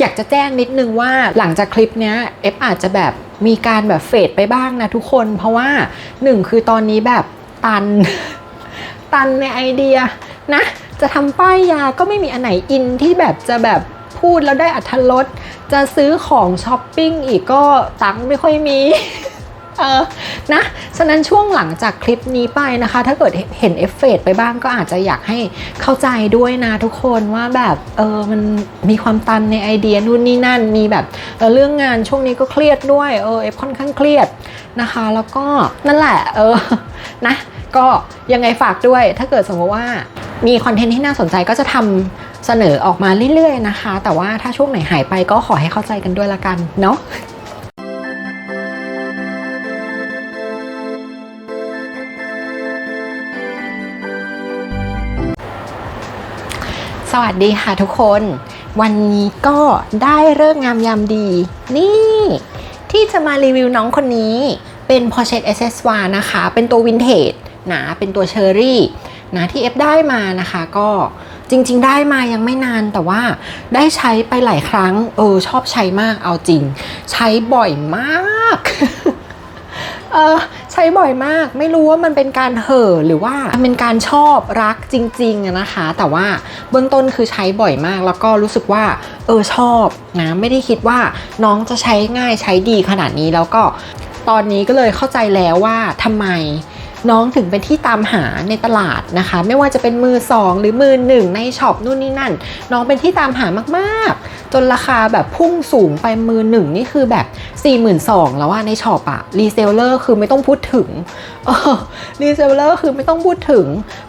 อยากจะแจ้งนิดนึงว่าหลังจากคลิปเนี้ยเอฟอาจจะแบบมีการแบบเฟดไปบ้างนะทุกคน เพราะว่าหนึ่งคือตอนนี้แบบตัน ตันในไอเดียนะ จะทำป้ายยาก็ไม่มีอันไหนอินที่แบบจะแบบพูดแล้วได้อัธรสจะซื้อของช้อปปิ้งอีกก็ตังค์ไม่ค่อยมี เออนะฉะนั้นช่วงหลังจากคลิปนี้ไปนะคะ ถ้าเกิดเห็นเอฟเฟกต์ไปบ้างก็อาจจะอยากให้เข้าใจด้วยนะทุกคนว่าแบบเออมันมีความตันในไอเดียนู่นนี่นั่นมีแบบเออเรื่องงานช่วงนี้ก็เครียดด้วยเออเอฟค่อนข้างเครียดนะคะ แล้วก็นั่นแหละเออนะก็ยังไงฝากด้วยถ้าเกิดสมมติว่ามีคอนเทนต์ที่น่าสนใจก็จะทำเสนอออกมาเรื่อยๆนะคะ แต่ว่าถ้าช่วงไหนหายไปก็ขอให้เข้าใจกันด้วยละกันเนาะ สวัสดีค่ะทุกคน วันนี้ก็ได้เลิกษ์งามยามดี นี่ ที่จะมารีวิวน้องคนนี้เป็น Porsche SSY นะคะ เป็นตัววินเทจนะเป็นตัวเชอรี่นะที่เอฟได้มานะคะก็จริง ๆ ได้มายังไม่นานแต่ว่าได้ใช้ไปหลายครั้ง เออ ชอบใช้มากเอาจริง ใช้บ่อยมาก เออใช้บ่อยมาก ไม่รู้ว่ามันเป็นการเห่อหรือว่ามันเป็นการชอบรักจริงๆนะคะ แต่ว่าเบื้องต้นคือใช้บ่อยมาก แล้วก็รู้สึกว่า เออชอบนะไม่ได้คิดว่าน้องจะใช้ง่ายใช้ดีขนาดนี้แล้วก็ตอนนี้ก็เลยเข้าใจแล้วว่าทำไม น้องถึงเป็นที่ตามหาในตลาดนะคะ ไม่ว่าจะเป็นมือสองหรือมือหนึ่งในช็อปนู่นนี่นั่น น้องเป็นที่ตามหามากๆ จนราคาแบบพุ่งสูงไปมือหนึ่งนี่คือแบบ4 2 0 0 0แล้วว่าในช็อปอะรีเซลเลอร์คือไม่ต้องพูดถึงรีเซลเลอร์คือไม่ต้องพูดถึง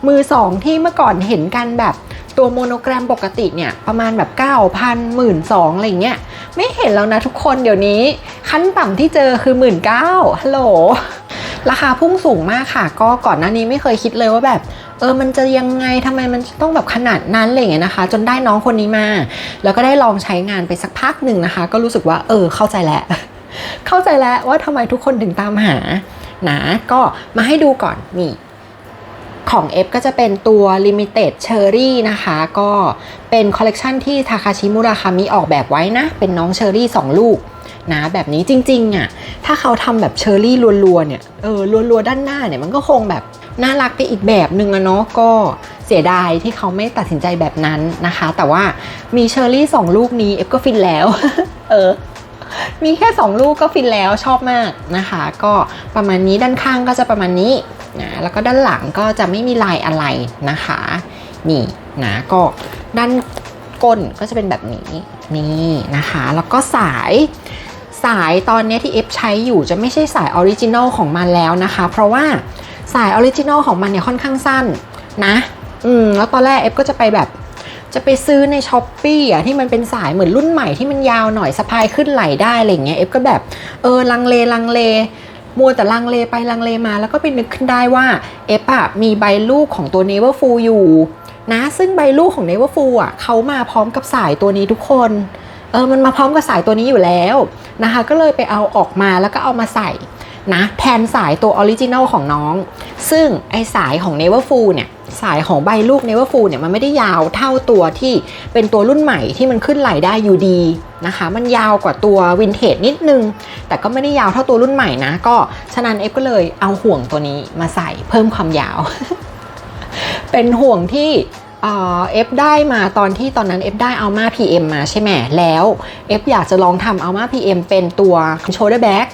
มือสองที่เมื่อก่อนเห็นกันแบบตัวโมโนแกรมปกติเนี่ยประมาณแบบ 9,000 1 2 0 0อะไรเงี้ยไม่เห็นแล้วนะทุกคนเดี๋ยวนี้ ขั้นต่ำที่เจอคือ 1 9 0 0ฮัลโหล ราคาพุ่งสูงมากค่ะ ก็ก่อนหน้านี้ไม่เคยคิดเลยว่าแบบเออ มันจะยังไงทำไมมันต้องแบบขนาดนั้นอะไรอย่างเงี้ยนะคะ จนได้น้องคนนี้มา แล้วก็ได้ลองใช้งานไปสักพักหนึ่งนะคะ ก็รู้สึกว่าเออ เข้าใจแล้ว เข้าใจแล้วว่าทำไมทุกคนถึงตามหานะก็มาให้ดูก่อนนี่ของ F ก็จะเป็นตัว Limited Cherry นะคะ ก็เป็นคอลเลกชันที่ทาคาชิมุราคามิออกแบบไว้นะ เป็นน้องเชอรี่ 2 ลูก นะแบบนี้จริงๆอะถ้าเขาทำแบบเชอร์รี่รัวๆเนี่ยเออรัวๆด้านหน้าเนี่ยมันก็คงแบบน่ารักไปอีกแบบหนึ่งอะเนาะก็เสียดายที่เขาไม่ตัดสินใจแบบนั้นนะคะ แต่ว่ามีเชอร์รี่สองลูกนี้เอฟก็ฟินแล้ว เออมีแค่ 2 ลูกก็ฟินแล้วชอบมากนะคะ ก็ประมาณนี้ด้านข้างก็จะประมาณนี้นะแล้วก็ด้านหลังก็จะไม่มีลายอะไรนะคะ นี่นะก็ด้านก้นก็จะเป็นแบบนี้นี่นะคะ แล้วก็สาย สายตอนนี้ที่เอฟใช้อยู่จะไม่ใช่สายออริจินอลของมันแล้วนะคะ เพราะว่าสายออริจินอลของมันเนี่ยค่อนข้างสั้นนะ อืม แล้วตอนแรกเอฟก็จะไปแบบ จะไปซื้อในช้อปปี้อะที่มันเป็นสายเหมือนรุ่นใหม่ที่มันยาวหน่อยสะพายขึ้นไหลได้อะไรเงี้ยเอฟก็แบบเออลังเลลังเลมัวแต่ลังเลไปลังเลมา แล้วก็ไปนึกขึ้นได้ว่าเอฟอะมีใบลูกของตัว n e v e r f u l อยู่นะซึ่งใบลูกของ n e v e r f u l อะเขามาพร้อมกับสายตัวนี้ทุกคน เออมันมาพร้อมกับสายตัวนี้อยู่แล้วนะคะ ก็เลยไปเอาออกมาแล้วก็เอามาใส่นะแทนสายตัวออริจินัลของน้อง ซึ่งไอสายของ n e v e r f u l เนี่ยสายของใบลูก n e v e r f u l เนี่ยมันไม่ได้ยาวเท่าตัวที่เป็นตัวรุ่นใหม่ที่มันขึ้นไหลได้อยู่ดีนะคะ มันยาวกว่าตัววินเทจนิดนึง แต่ก็ไม่ได้ยาวเท่าตัวรุ่นใหม่นะ ก็ฉะนั้นเอฟก็เลยเอาห่วงตัวนี้มาใส่เพิ่มความยาว เป็นห่วงที่ เอฟได้มาตอนที่ตอนนั้นเอฟได้เอามา PM มาใช่ไหมแล้วเอฟอยากจะลองทำเอามา PM เป็นตัว shoulder bag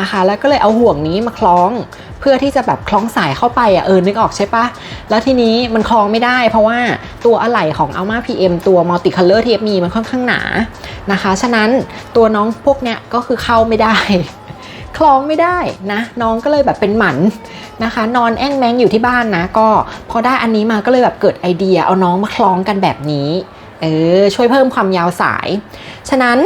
นะคะแล้วก็เลยเอาห่วงนี้มาคล้องเพื่อที่จะแบบคล้องสายเข้าไปอะเออนึกออกใช่ปะแล้วทีนี้มันคล้องไม่ได้ เพราะว่าตัวอะไหล่ของ Alma PM ตัว Multi Color ที่เอฟมีมันค่อนข้างหนานะคะ ฉะนั้นตัวน้องพวกเนี้ยก็คือเข้าไม่ได้ คล้องไม่ได้นะ น้องก็เลยแบบเป็นหมันนะคะ นอนแอ่งแมงอยู่ที่บ้านนะ ก็พอได้อันนี้มาก็เลยแบบเกิดไอเดีย เอาน้องมาคล้องกันแบบนี้เออช่วยเพิ่มความยาวสาย ฉะนั้น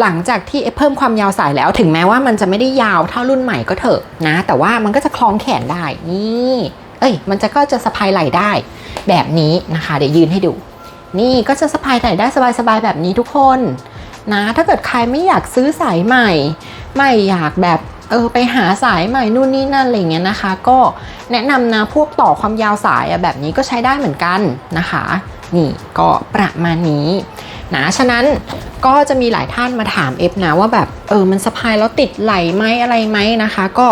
หลังจากที่เพิ่มความยาวสายแล้วถึงแม้ว่ามันจะไม่ได้ยาวเท่ารุ่นใหม่ก็เถอะนะ แต่ว่ามันก็จะคล้องแขนได้นี่เอ้ย มันจะก็จะสะพายไหล่ได้ แบบนี้นะคะ เดี๋ยวยืนให้ดู นี่ก็จะสะพายไหล่ได้สบายๆแบบนี้ทุกคน นะ ถ้าเกิดใครไม่อยากซื้อสายใหม่ ไม่อยากแบบเออไปหาสายใหม่นู่นนี่นั่นอะไรเงี้ยนะคะ ก็แนะนำนะพวกต่อความยาวสายอะแบบนี้ก็ใช้ได้เหมือนกันนะคะ นี่ก็ประมาณนี้นะฉะนั้นก็จะมีหลายท่านมาถามเอฟนะว่าแบบเออมันสะพายแล้วติดไหลไหมอะไรไหมนะคะ ก็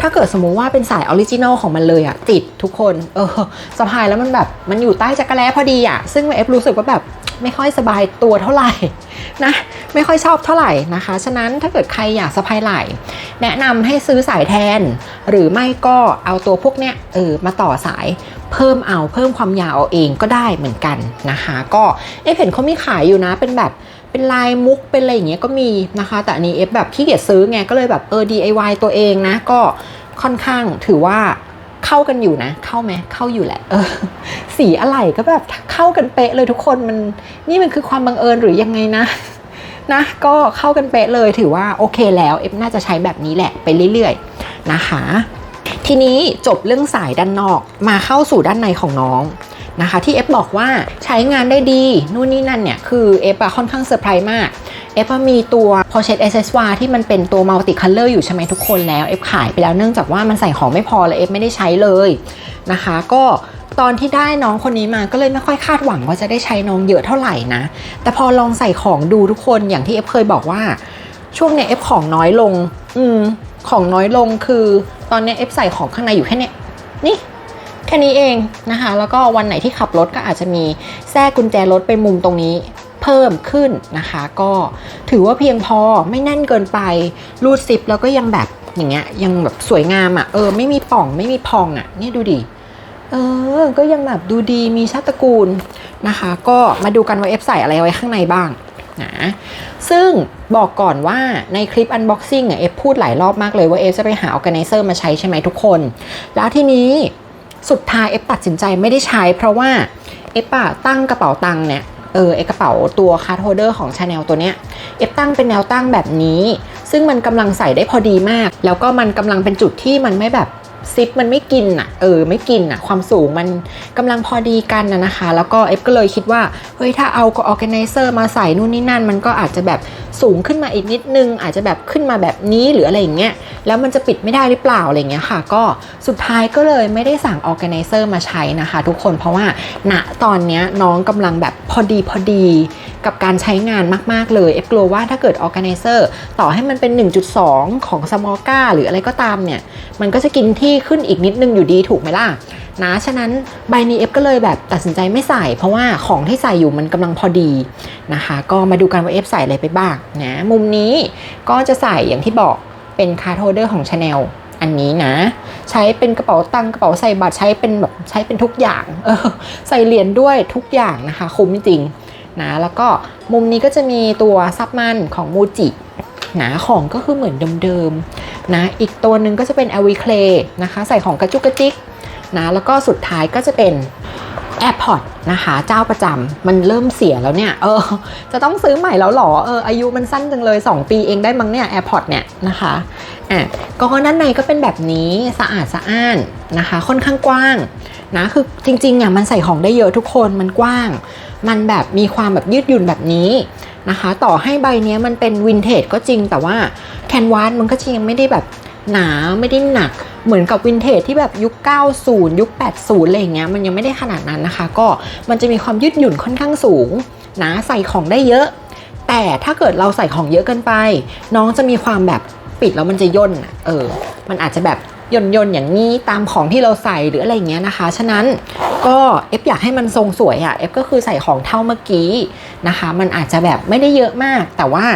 ถ้าเกิดสมมุติว่าเป็นสายออริจินอลของมันเลยอะติดทุกคนเออสะพายแล้วมันแบบมันอยู่ใต้จักรแล้พอดีอะซึ่งเอฟรู้สึกว่าแบบ ไม่ค่อยสบายตัวเท่าไหร่นะไม่ค่อยชอบเท่าไหร่นะคะ ฉะนั้นถ้าเกิดใครอยากสะพายไหล่แนะนำให้ซื้อสายแทน หรือไม่ก็เอาตัวพวกเนี้ยเออมาต่อสายเพิ่มเอาเพิ่มความยาวเอาเองก็ได้เหมือนกันนะคะ ก็เอฟเห็นเขามีขายอยู่นะเป็นแบบเป็นลายมุกเป็นอะไรอย่างเงี้ยก็มีนะคะ แต่อันนี้เอฟแบบขี้เกียจซื้อไงก็เลยแบบเออ DIY ตัวเองนะก็ค่อนข้างถือว่า เข้ากันอยู่นะ เข้าไหมเข้าอยู่แหละ เออ สีอะไรก็แบบเข้ากันเป๊ะเลยทุกคนมันนี่มันคือความบังเอิญหรือยังไงนะนะก็เข้ากันเป๊ะเลยถือว่าโอเคแล้วเอฟน่าจะใช้แบบนี้แหละไปเรื่อยๆนะคะ ทีนี้จบเรื่องสายด้านนอกมาเข้าสู่ด้านในของน้องนะคะ ที่เอฟบอกว่าใช้งานได้ดี นู่นนี่นั่นเนี่ยคือเอฟอะค่อนข้างเซอร์ไพรส์มาก เอฟมีตัว Pochette Accessoire ที่มันเป็นตัว Multi Color อยู่ใช่ไหมทุกคนแล้ว เอฟขายไปแล้วเนื่องจากว่ามันใส่ของไม่พอและเอฟไม่ได้ใช้เลยนะคะ ก็ตอนที่ได้น้องคนนี้มาก็เลยไม่ค่อยคาดหวังว่าจะได้ใช้น้องเยอะเท่าไหร่นะ แต่พอลองใส่ของดูทุกคนอย่างที่เอฟเคยบอกว่า ช่วงเนี้ยเอฟของน้อยลง อืม ของน้อยลงคือตอนเนี้ยเอฟใส่ของข้างในอยู่แค่เนี้ยนี่แค่นี้เองนะคะ แล้วก็วันไหนที่ขับรถก็อาจจะมีแทรกกุญแจรถไปมุมตรงนี้ เพิ่มขึ้นนะคะ ก็ถือว่าเพียงพอไม่แน่นเกินไปรูดซิปแล้วก็ยังแบบอย่างเงี้ยยังแบบสวยงามอะ่ะเออไม่มีป่องไม่มีพองอะ่ะนี่ดูดิเออ ก็ยังแบบดูดีมีชาติกูลนะคะ ก็มาดูกันว่าเอฟใส่อะไรไว้ข้างในบ้างนะซึ่งบอกก่อนว่าในคลิป unboxing อะเอฟพูดหลายรอบมากเลยว่าเอฟจะไปหา organizer มาใช้ใช่ไหมทุกคน แล้วทีนี้สุดท้ายเอฟตัดสินใจไม่ได้ใช้ เพราะว่าเอฟอะตั้งกระเป๋าตังค์เนี่ย เออไอกระเป๋าตัวคาร์ดโฮเดอร์ของชาแนลตัวเนี้ยเอฟตั้งเป็นแนวตั้งแบบนี้ ซึ่งมันกำลังใส่ได้พอดีมาก แล้วก็มันกำลังเป็นจุดที่มันไม่แบบ ซิปมันไม่กินอะเออไม่กินอะความสูงมันกำลังพอดีกันนะนะคะ แล้วก็เอฟก็เลยคิดว่าเฮ้ยถ้าเอาออแกไนเซอร์มาใส่นู่นนี่นั่น มันก็อาจจะแบบสูงขึ้นมาอีกนิดนึง อาจจะแบบขึ้นมาแบบนี้หรืออะไรอย่างเงี้ยแล้วมันจะปิดไม่ได้หรือเปล่าอะไรเงี้ยค่ะ ก็สุดท้ายก็เลยไม่ได้สั่งออแกไนเซอร์มาใช้นะคะ ทุกคนเพราะว่าณตอนเนี้ยน้องกำลังแบบพอดีพอดีกับการใช้งานมาก ๆ เลย เอฟกลัวว่าถ้าเกิดออแกไนเซอร์ต่อให้มันเป็น 1.2 ของสมอลก้าหรืออะไรก็ตามเนี่ย มันก็จะกินที่ขึ้นอีกนิดนึงอยู่ดีถูกไหมล่ะนะฉะนั้นใบนี้เอฟก็เลยแบบตัดสินใจไม่ใส่ เพราะว่าของที่ใส่อยู่มันกำลังพอดีนะคะ ก็มาดูกันว่าเอฟใส่อะไรไปบ้างนะมุมนี้ก็จะใส่อย่างที่บอกเป็นคาร์โฮเดอร์ของ Chanel อันนี้นะ ใช้เป็นกระเป๋าตังกระเป๋าใส่บัตรใช้เป็นแบบใช้เป็นทุกอย่างเออใส่เหรียญด้วยทุกอย่างนะคะ คุ้มจริงนะแล้วก็มุมนี้ก็จะมีตัวซับมันของมูจิ นะของก็คือเหมือนเดิมๆนะอีกตัวหนึ่งก็จะเป็น LV Clay นะคะใส่ของกระจุกกระจิกนะแล้วก็สุดท้ายก็จะเป็น AirPod นะคะเจ้าประจำมันเริ่มเสียแล้วเนี่ยเออจะต้องซื้อใหม่แล้วหรอเอออายุมันสั้นจังเลย 2 ปีเองได้มั้งเนี่ย AirPod เนี่ยนะคะอะก็ด้านในก็เป็นแบบนี้สะอาดสะอ้านนะคะ ค่อนข้างกว้างนะคือจริงๆอะมันใส่ของได้เยอะทุกคนมันกว้าง มันแบบมีความแบบยืดหยุ่นแบบนี้ นะคะ ต่อให้ใบนี้มันเป็นวินเทจก็จริงแต่ว่าแคนวาสมันก็ยังไม่ได้แบบหนาไม่ได้หนักเหมือนกับวินเทจที่แบบยุค 90 ยุค 80 อะไรอย่างเงี้ยมันยังไม่ได้ขนาดนั้นนะคะ ก็มันจะมีความยืดหยุ่นค่อนข้างสูงนะใส่ของได้เยอะ แต่ถ้าเกิดเราใส่ของเยอะเกินไป น้องจะมีความแบบปิดแล้วมันจะย่นเออ มันอาจจะแบบ ย่นย่นๆอย่างนี้ตามของที่เราใส่หรืออะไรเงี้ยนะคะ ฉะนั้นก็เอฟอยากให้มันทรงสวยอะเอฟก็คือใส่ของเท่าเมื่อกี้นะคะ มันอาจจะแบบไม่ได้เยอะมาก แต่ว่า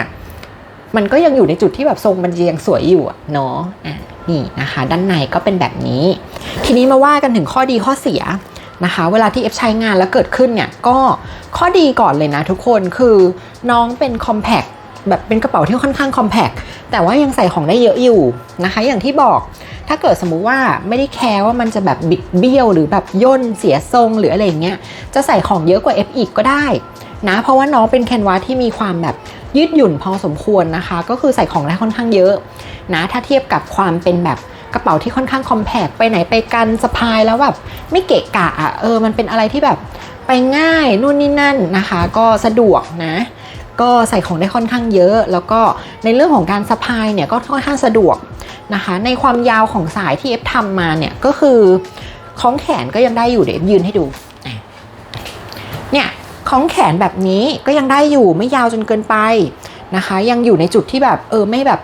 มันก็ยังอยู่ในจุดที่แบบทรงมันยังสวยอยู่เนาะอะนี่นะคะ ด้านในก็เป็นแบบนี้ ทีนี้มาว่ากันถึงข้อดีข้อเสียนะคะ เวลาที่เอฟใช้งานแล้วเกิดขึ้นเนี่ยก็ข้อดีก่อนเลยนะทุกคนคือน้องเป็นคอมแพคแบบเป็นกระเป๋าที่ค่อนข้างคอมแพคแต่ว่ายังใส่ของได้เยอะอยู่นะคะ อย่างที่บอก ถ้าเกิดสมมุติว่าไม่ได้แคร์ว่ามันจะแบบบิดเบี้ยวหรือแบบย่นเสียทรงหรืออะไรอย่างเงี้ยจะใส่ของเยอะกว่า F อีกก็ได้นะเพราะว่าน้องเป็นแคนวาสที่มีความแบบยืดหยุ่นพอสมควรนะคะ ก็คือใส่ของได้ค่อนข้างเยอะนะถ้าเทียบกับความเป็นแบบกระเป๋าที่ค่อนข้างคอมแพกไปไหนไปกันสะพายแล้วแบบไม่เกะกะอะเออมันเป็นอะไรที่แบบไปง่ายนู่นนี่นั่นนะคะ ก็สะดวกนะ ก็ใส่ของได้ค่อนข้างเยอะ แล้วก็ในเรื่องของการสะพายเนี่ยก็ค่อนข้างสะดวกนะคะ ในความยาวของสายที่เอฟทำมาเนี่ยก็คือคล้องแขนก็ยังได้อยู่เดี๋ยวเอฟยืนให้ดูเนี่ยคล้องแขนแบบนี้ก็ยังได้อยู่ไม่ยาวจนเกินไปนะคะ ยังอยู่ในจุดที่แบบเออไม่แบบ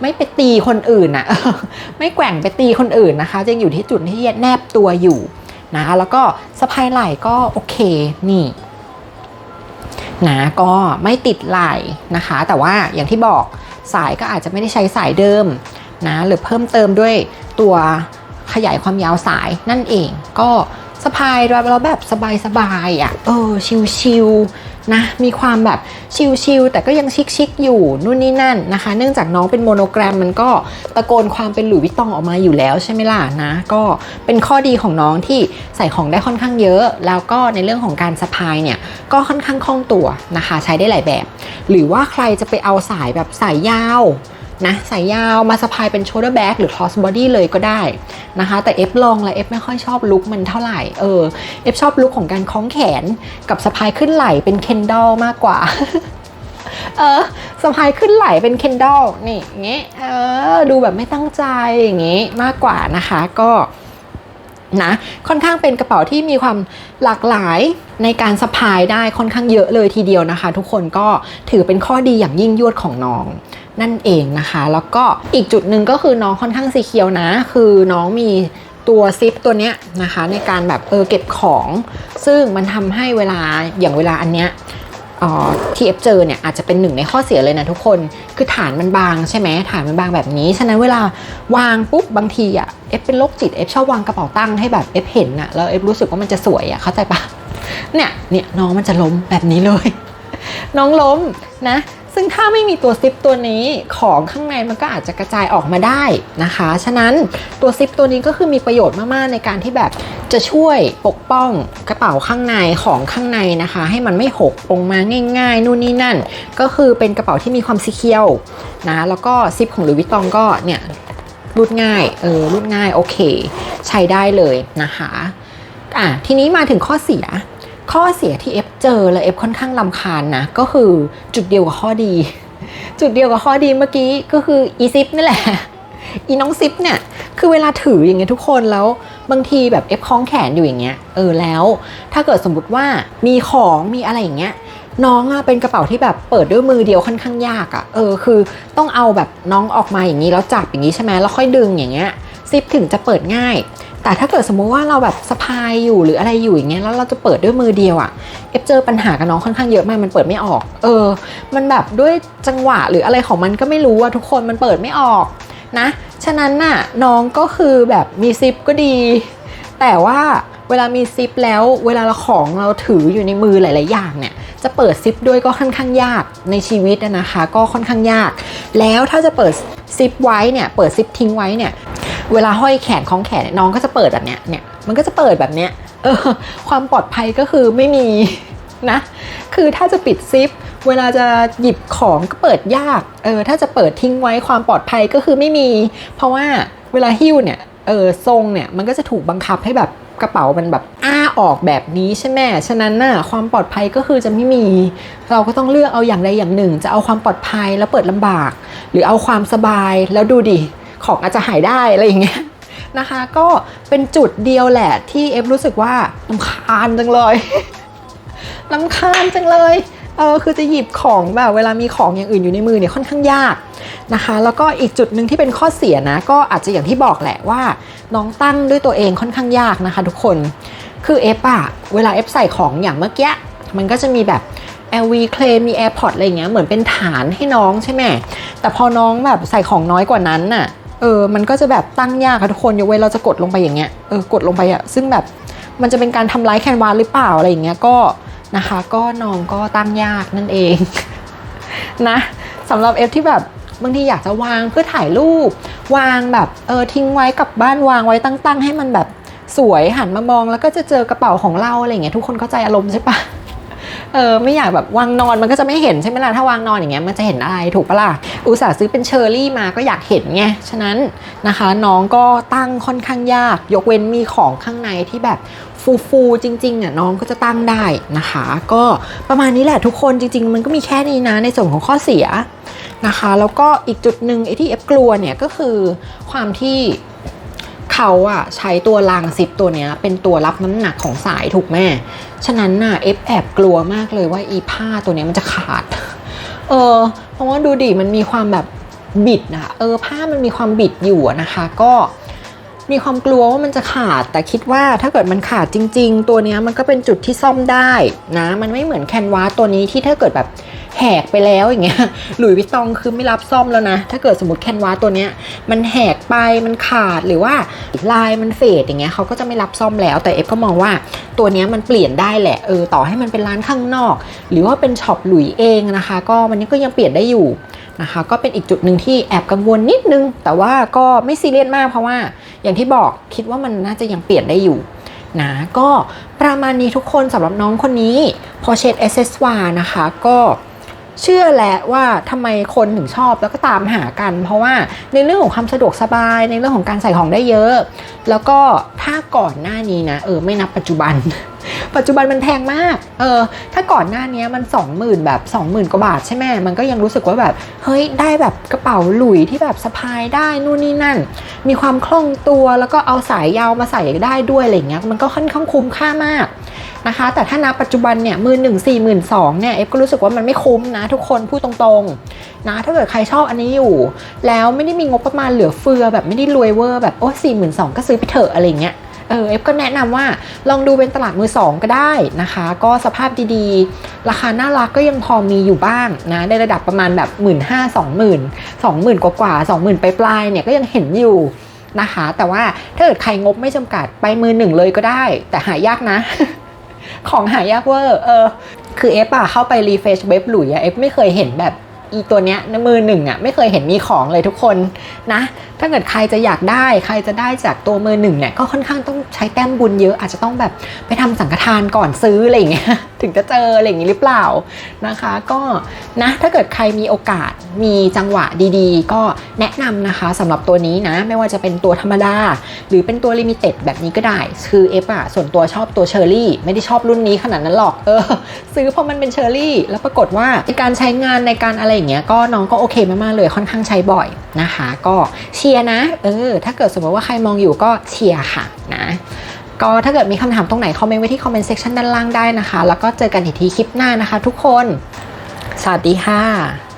ไม่ไปตีคนอื่นอะไม่แกว่งไปตีคนอื่นนะคะยังอยู่ที่จุดที่แนบตัวอยู่นะแล้วก็สะพายไหล่ก็โอเคนี่ นะก็ไม่ติดไหล่นะคะ แต่ว่าอย่างที่บอกสายก็อาจจะไม่ได้ใช้สายเดิมนะหรือเพิ่มเติมด้วยตัวขยายความยาวสายนั่นเอง ก็สะพายเราแบบสบายๆอะเออชิลๆ นะ มีความแบบชิลๆแต่ก็ยังชิคๆอยู่นู่นนี่นั่นนะคะ เนื่องจากน้องเป็นโมโนแกรมมันก็ตะโกนความเป็นหลุยวิตตองออกมาอยู่แล้วใช่ไหมล่ะนะ ก็เป็นข้อดีของน้องที่ใส่ของได้ค่อนข้างเยอะ แล้วก็ในเรื่องของการสะพายเนี่ยก็ค่อนข้างคล่องตัวนะคะ ใช้ได้หลายแบบ หรือว่าใครจะไปเอาสายแบบสายยาว นะสายยาวมาสะพายเป็น shoulder bag หรือ cross body เลยก็ได้นะคะ แต่เอฟลองแล้วเอฟไม่ค่อยชอบลุคมันเท่าไหร่เออเอฟชอบลุคของการคล้องแขนกับสะพายขึ้นไหล่เป็นเคนดอลมากกว่าเออสะพายขึ้นไหลเป็นเคนดอลนี่อย่างเงี้ยเออดูแบบไม่ตั้งใจอย่างงี้มากกว่านะคะก็นะค่อนข้างเป็นกระเป๋าที่มีความหลากหลายในการสะพายได้ค่อนข้างเยอะเลยทีเดียวนะคะ ทุกคนก็ถือเป็นข้อดีอย่างยิ่งยวดของน้อง นั่นเองนะคะ แล้วก็อีกจุดหนึ่งก็คือน้องค่อนข้างสีเขียวนะ คือน้องมีตัวซิปตัวเนี้ยนะคะในการแบบเออเก็บของ ซึ่งมันทำให้เวลาอย่างเวลาอันเนี้ยที่เอฟเจอเนี่ยอาจจะเป็นหนึ่งในข้อเสียเลยนะทุกคนคือฐานมันบางใช่ไหมฐานมันบางแบบนี้ ฉะนั้นเวลาวางปุ๊บบางทีอะเอฟเป็นโรคจิตเอฟชอบวางกระเป๋าตั้งให้แบบเอฟเห็นอะแล้วเอฟรู้สึกว่ามันจะสวยอะเข้าใจปะเนี่ยเนี่ยน้องมันจะล้มแบบนี้เลย น้องล้มนะ ซึ่งถ้าไม่มีตัวซิปตัวนี้ของข้างในมันก็อาจจะกระจายออกมาได้นะคะ ฉะนั้นตัวซิปตัวนี้ก็คือมีประโยชน์มากๆในการที่แบบจะช่วยปกป้องกระเป๋าข้างในของข้างในนะคะ ให้มันไม่หกลงมาง่าย ๆ นู่นนี่นั่น ก็คือเป็นกระเป๋าที่มีความซีเคียวนะแล้วก็ซิปของหลุยส์วิตตองก็เนี่ยรูดง่ายเออรูดง่ายโอเค ใช้ได้เลยนะคะอะทีนี้มาถึงข้อเสีย ข้อเสียที่เอฟเจอและเอฟค่อนข้างลำคาญนะ ก็คือจุดเดียวกับข้อดี จุดเดียวกับข้อดีเมื่อกี้ก็คืออีซิปนี่แหละอีน้องซิปเนี่ย คือเวลาถืออย่างเงี้ยทุกคนแล้วบางทีแบบเอฟคล้องแขนอยู่อย่างเงี้ยเออแล้ว ถ้าเกิดสมมติว่ามีของมีอะไรอย่างเงี้ยน้องอะเป็นกระเป๋าที่แบบเปิดด้วยมือเดียวค่อนข้างยากอะเออคือต้องเอาแบบน้องออกมาอย่างนี้แล้วจับอย่างนี้ใช่ไหมแล้วค่อยดึงอย่างเงี้ยซิปถึงจะเปิดง่าย แต่ถ้าเกิดสมมุติว่าเราแบบสะพายอยู่หรืออะไรอยู่อย่างเงี้ยแล้วเราจะเปิดด้วยมือเดียวอะเอฟเจอปัญหากับน้องค่อนข้างเยอะมากมันเปิดไม่ออก เออ มันแบบด้วยจังหวะหรืออะไรของมันก็ไม่รู้อะทุกคนมันเปิดไม่ออกนะฉะนั้นน่ะน้องก็คือแบบมีซิปก็ดี แต่ว่าเวลามีซิปแล้วเวลาเราของเราถืออยู่ในมือหลาย ๆ อย่างเนี่ยจะเปิดซิปด้วยก็ค่อนข้างยากในชีวิตนะคะ ก็ค่อนข้างยาก แล้วถ้าจะเปิดซิปไว้เนี่ยเปิดซิปทิ้งไว้เนี่ย เวลาห้อยแขนของแขนน้องก็จะเปิดแบบเนี้ยเนี่ยมันก็จะเปิดแบบเนี้ยเออความปลอดภัยก็คือไม่มีนะ คือถ้าจะปิดซิป เวลาจะหยิบของก็เปิดยากเออถ้าจะเปิดทิ้งไว้ความปลอดภัยก็คือไม่มี เพราะว่าเวลาหิ้วเนี่ยเออทรงเนี่ยมันก็จะถูกบังคับให้แบบกระเป๋ามันแบบอ้าออกแบบนี้ใช่ไหมฉะนั้นน่ะความปลอดภัยก็คือจะไม่มี เราก็ต้องเลือกเอาอย่างใดอย่างหนึ่ง จะเอาความปลอดภัยแล้วเปิดลำบาก หรือเอาความสบายแล้วดูดิ ของอาจจะหายได้อะไรอย่างเงี้ยนะคะ ก็เป็นจุดเดียวแหละที่เอฟรู้สึกว่าลำคาญจังเลยลำคาญจังเลยเออคือจะหยิบของแบบเวลามีของอย่างอื่นอยู่ในมือเนี่ยค่อนข้างยากนะคะ แล้วก็อีกจุดหนึ่งที่เป็นข้อเสียนะ ก็อาจจะอย่างที่บอกแหละว่า น้องตั้งด้วยตัวเองค่อนข้างยากนะคะ ทุกคนคือเอฟอะเวลาเอฟใส่ของอย่างเมื่อกี้มันก็จะมีแบบ LV Clay มี AirPod อะไรเงี้ยเหมือนเป็นฐานให้น้องใช่ไหมแต่พอน้องแบบใส่ของน้อยกว่านั้นน่ะ เออ มันก็จะแบบตั้งยากค่ะทุกคนยกเว้นเราจะกดลงไปอย่างเงี้ย เออ กดลงไปอะซึ่งแบบมันจะเป็นการทำร้ายแคนวาสหรือเปล่าอะไรอย่างเงี้ย ก็นะคะ ก็น้องก็ตั้งยากนั่นเอง นะสำหรับเอฟที่แบบบางทีอยากจะวางเพื่อถ่ายรูป วางแบบเออทิ้งไว้กับบ้านวางไว้ตั้ง ๆ ให้มันแบบสวยหันมามองแล้วก็จะเจอกระเป๋าของเราอะไรอย่างเงี้ยทุกคนเข้าใจอารมณ์ใช่ปะ เออไม่อยากแบบวางนอนมันก็จะไม่เห็นใช่ไหมล่ะถ้าวางนอนอย่างเงี้ยมันจะเห็นอะไรถูกปะล่ะอุตส่าห์ซื้อเป็นเชอร์รี่มาก็อยากเห็นไงฉะนั้นนะคะ น้องก็ตั้งค่อนข้างยาก ยกเว้นมีของข้างในที่แบบฟูฟูๆจริงๆอะน้องก็จะตั้งได้นะคะ ก็ประมาณนี้แหละทุกคนจริง ๆ มันก็มีแค่นี้นะในส่วนของข้อเสียนะคะ แล้วก็อีกจุดหนึ่งไอ้ที่เอฟกลัวเนี่ยก็คือความที่ เขาอะใช้ตัวรางซิปตัวเนี้ยเป็นตัวรับน้ำหนักของสายถูกแม่ ฉะนั้นน่ะเอฟแอบกลัวมากเลยว่าอีผ้าตัวเนี้ยมันจะขาด เออ เพราะว่าดูดิมันมีความแบบบิดอะเออผ้ามันมีความบิดอยู่นะคะ ก็มีความกลัวว่ามันจะขาด แต่คิดว่าถ้าเกิดมันขาดจริง ๆ ตัวเนี้ยมันก็เป็นจุดที่ซ่อมได้นะ มันไม่เหมือนแคนวาสตัวนี้ที่ถ้าเกิดแบบ แหกไปแล้วอย่างเงี้ยหลุยส์วิตตองคือไม่รับซ่อมแล้วนะ ถ้าเกิดสมมติแคนวาสตัวเนี้ยมันแหกไปมันขาดหรือว่าลายมันเฟดอย่างเงี้ยเขาก็จะไม่รับซ่อมแล้ว แต่เอฟก็มองว่าตัวเนี้ยมันเปลี่ยนได้แหละเออต่อให้มันเป็นร้านข้างนอก หรือว่าเป็นช็อปหลุยเองนะคะ ก็มันก็ยังเปลี่ยนได้อยู่นะคะ ก็เป็นอีกจุดหนึ่งที่แอบกังวลนิดนึง แต่ว่าก็ไม่ซีเรียสมากเพราะว่าอย่างที่บอกคิดว่ามันน่าจะยังเปลี่ยนได้อยู่นะก็ประมาณนี้ทุกคนสำหรับน้องคนนี้พอเช็ด SSY นะคะก็ เชื่อแหละว่าทำไมคนถึงชอบแล้วก็ตามหากัน เพราะว่าในเรื่องของความสะดวกสบายในเรื่องของการใส่ของได้เยอะ แล้วก็ถ้าก่อนหน้านี้นะเออไม่นับปัจจุบัน ปัจจุบันมันแพงมากเออถ้าก่อนหน้านี้มัน20,000แบบ20,000กว่าบาทใช่ไหมมันก็ยังรู้สึกว่าแบบเฮ้ยได้แบบกระเป๋าหลุยที่แบบสะพายได้นู่นนี่นั่น มีความคล่องตัวแล้วก็เอาสายยาวมาใส่ได้ด้วยอะไรเงี้ยมันก็ค่อนข้างคุ้มค่ามาก นะคะ แต่ถ้านับปัจจุบันเนี่ยมือหนึ่งสี่หมื่นสองเนี่ยเอฟก็รู้สึกว่ามันไม่คุ้มนะทุกคนพูดตรงๆนะถ้าเกิดใครชอบอันนี้อยู่ แล้วไม่ได้มีงบประมาณเหลือเฟือแบบไม่ได้รวยเวอร์แบบโอ้สี่หมื่นสองก็ซื้อไปเถอะอะไรเงี้ยเออเอฟก็แนะนำว่าลองดูเป็นตลาดมือสองก็ได้นะคะ ก็สภาพดีๆ ราคาน่ารักก็ยังพอมีอยู่บ้างนะในระดับประมาณแบบ 1 5ื่นห้าสองหมื่นสองหมื่นกว่าๆสองหมื่นปลายๆเนี่ยก็ยังเห็นอยู่นะคะ แต่ว่าถ้าเกิดใครงบไม่จำกัดไปมือหนึ่งเลยก็ได้ แต่หายากนะ ของหายากเวอร์เออคือเอฟอะเข้าไปรีเฟชเว็บหลุยอะเอฟไม่เคยเห็นแบบ อีตัวเนี้ยนมือหนึ่งอะไม่เคยเห็นมีของเลยทุกคนนะ ถ้าเกิดใครจะอยากได้ ใครจะได้จากตัวมือหนึ่งเนี่ยก็ค่อนข้างต้องใช้แต้มบุญเยอะ อาจจะต้องแบบไปทำสังฆทานก่อนซื้ออะไรอย่างเงี้ยถึงจะเจออะไรอย่างงี้หรือเปล่านะคะ ก็นะถ้าเกิดใครมีโอกาสมีจังหวะดีๆ ก็แนะนำนะคะสำหรับตัวนี้นะ ไม่ว่าจะเป็นตัวธรรมดา หรือเป็นตัวลิมิเต็ดแบบนี้ก็ได้ คือเอฟอะส่วนตัวชอบตัวเชอร์รี่ ไม่ได้ชอบรุ่นนี้ขนาดนั้นหรอกเออซื้อเพราะมันเป็นเชอร์รี่ แล้วปรากฏว่าในการใช้งานในการอะไรอย่างเงี้ยก็น้องก็โอเคมากๆเลยค่อนข้างใช้บ่อยนะคะ ก็เชียร์นะเออถ้าเกิดสมมติว่าใครมองอยู่ก็เชียร์ค่ะนะก็ถ้าเกิดมีคำถามตรงไหน คอมเมนต์ไว้ที่คอมเมนต์เซ็กชันด้านล่างได้นะคะ แล้วก็เจอกันอีกทีคลิปหน้านะคะทุกคน สวัสดีค่ะ